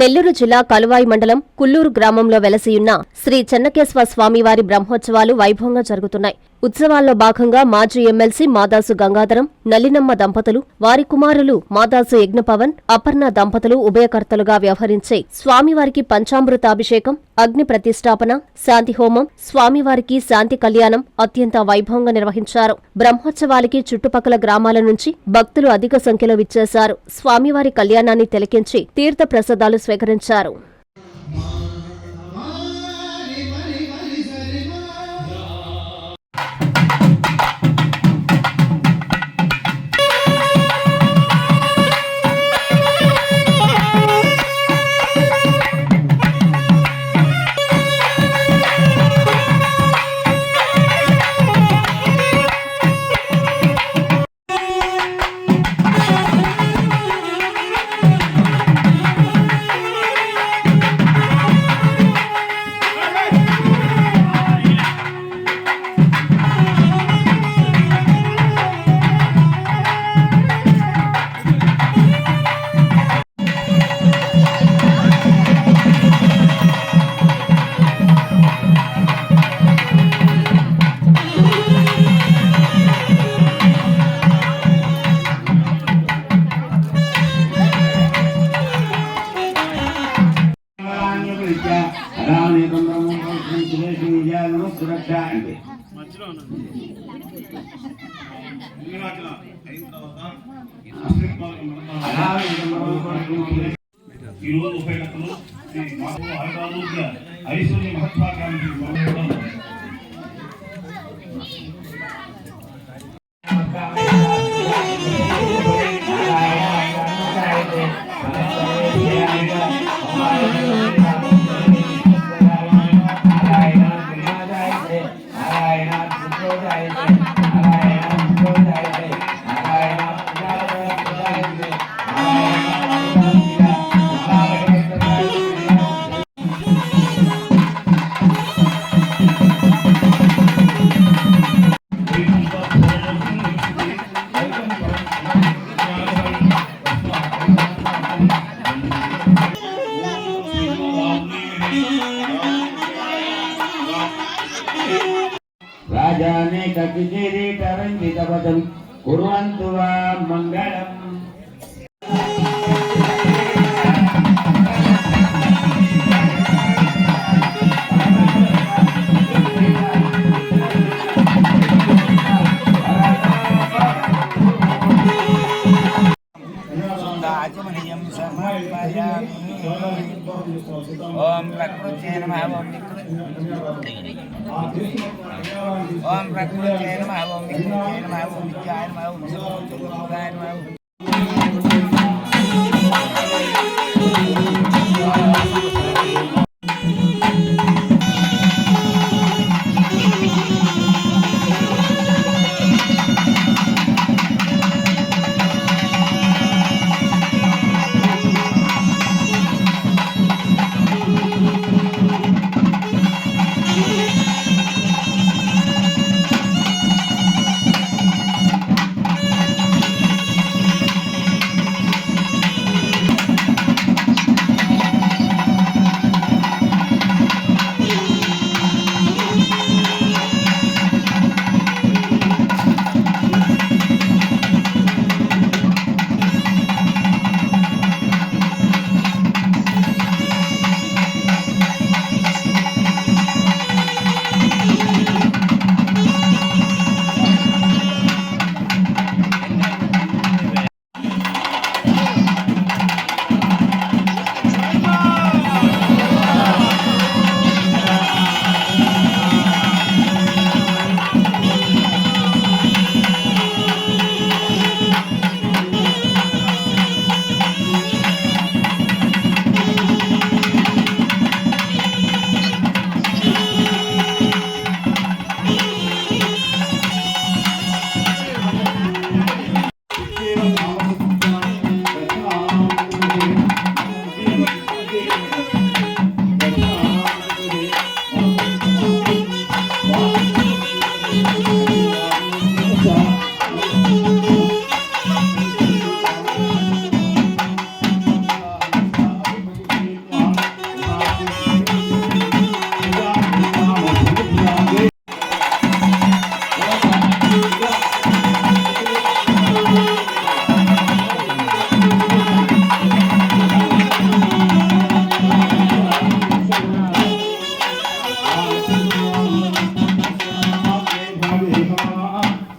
నెల్లూరు జిల్లా కలువాయి మండలం కుల్లూరు గ్రామంలో వెలసియున్న శ్రీ చెన్నకేశ్వర స్వామివారి బ్రహ్మోత్సవాలు వైభవంగా జరుగుతున్నాయి. ఉత్సవాల్లో భాగంగా మాజీ ఎమ్మెల్సీ మాదాసు గంగాధరం నల్లినమ్మ దంపతులు వారి కుమారులు మాదాసు యజ్ఞపవన్ అపర్ణ దంపతులు ఉభయకర్తలుగా వ్యవహరించే స్వామివారికి పంచామృతాభిషేకం అగ్ని ప్రతిష్టాపన శాంతి హోమం స్వామివారికి శాంతి కళ్యాణం అత్యంత వైభవంగా నిర్వహించారు. బ్రహ్మోత్సవాలకి చుట్టుపక్కల గ్రామాల నుంచి భక్తులు అధిక సంఖ్యలో విచ్చేశారు. స్వామివారి కళ్యాణాన్ని తిలకించి తీర్థ ప్రసాదాలు స్వీకరించారు. సురక్ష అంటే ఈ రోజు ఐశ్వర్య మహత్వాకాంక్షి सर्वं कुर्वन्तु वा मङ्गलम् ओम प्रकृत्य नमः ओम निकृत्य ఓం ప్రకృతి ప్రకృత్యై నమః ఓం వికృత్యై నమ ఓం విద్యాయ నమ ఓం సర్వోత్తరాయ నమ ఓం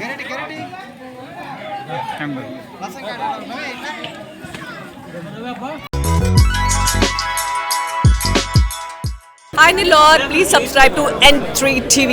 guarantee guarantee Final Lord, please subscribe to N3 TV.